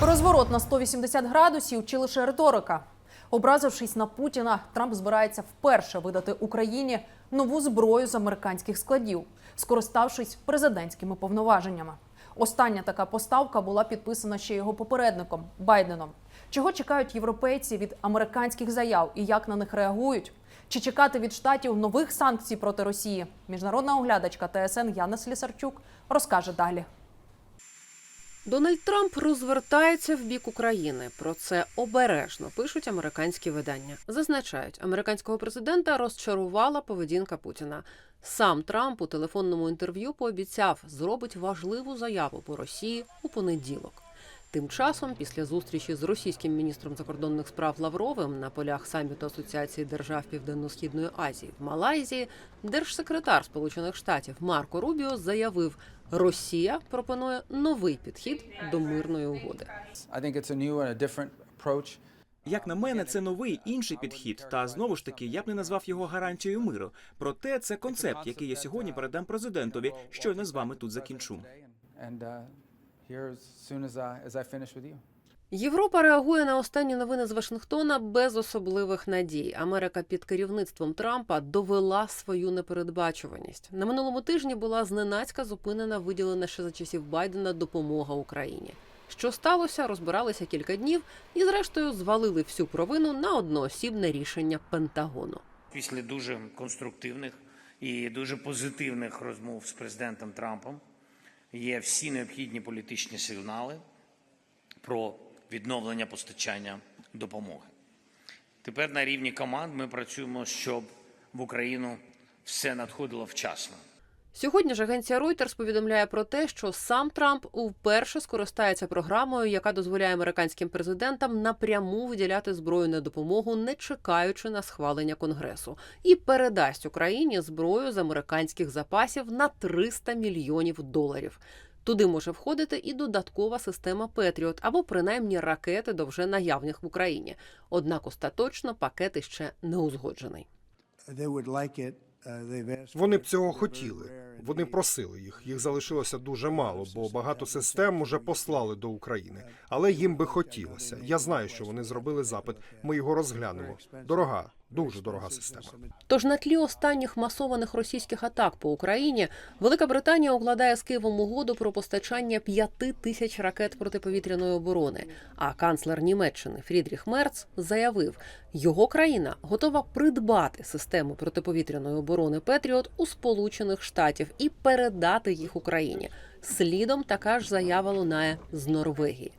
Розворот на 180 градусів чи лише риторика. Образившись на Путіна, Трамп збирається вперше видати Україні нову зброю з американських складів, скориставшись президентськими повноваженнями. Остання така поставка була підписана ще його попередником Байденом. Чого чекають європейці від американських заяв і як на них реагують? Чи чекати від штатів нових санкцій проти Росії? Міжнародна оглядачка ТСН Яна Слісарчук розкаже далі. Дональд Трамп розвертається в бік України. Про це обережно пишуть американські видання. Зазначають, американського президента розчарувала поведінка Путіна. Сам Трамп у телефонному інтерв'ю пообіцяв зробить важливу заяву по Росії у понеділок. Тим часом, після зустрічі з російським міністром закордонних справ Лавровим на полях саміту Асоціації держав Південно-східної Азії в Малайзії, держсекретар Сполучених Штатів Марко Рубіо заявив, Росія пропонує новий підхід до мирної угоди. Як на мене, це новий інший підхід. Та знову ж таки, я б не назвав його гарантією миру. Проте це концепт, який я сьогодні передам президентові. Щойно з вами тут закінчу. Here as soon as I, as I finish with you. Європа реагує на останні новини з Вашингтона без особливих надій. Америка під керівництвом Трампа довела свою непередбачуваність. На минулому тижні була зненацька зупинена виділена ще за часів Байдена допомога Україні. Що сталося, розбиралися кілька днів і, зрештою, звалили всю провину на одноосібне рішення Пентагону. після дуже конструктивних і дуже позитивних розмов з президентом Трампом є всі необхідні політичні сигнали про відновлення постачання допомоги. Тепер на рівні команд ми працюємо, щоб в Україну все надходило вчасно. Сьогодні ж агенція Reuters повідомляє про те, що сам Трамп вперше скористається програмою, яка дозволяє американським президентам напряму виділяти збройну допомогу, не чекаючи на схвалення конгресу, і передасть Україні зброю з американських запасів на 300 мільйонів доларів. Туди може входити і додаткова система Петріот або принаймні ракети до вже наявних в Україні. Однак остаточно пакет іще не узгоджений. Uh, Вони б цього хотіли. Вони просили їх. Їх залишилося дуже мало, бо багато систем уже послали до України. Але їм би хотілося. Я знаю, що вони зробили запит. Ми його розглянемо. Дорога, дуже дорога система. Тож на тлі останніх масованих російських атак по Україні Велика Британія укладає з Києвом угоду про постачання п'яти тисяч ракет протиповітряної оборони. А канцлер Німеччини Фрідріх Мерц заявив, його країна готова придбати систему протиповітряної оборони Петріот у Сполучених Штатів і передати їх Україні. Слідом така ж заява лунає з Норвегії.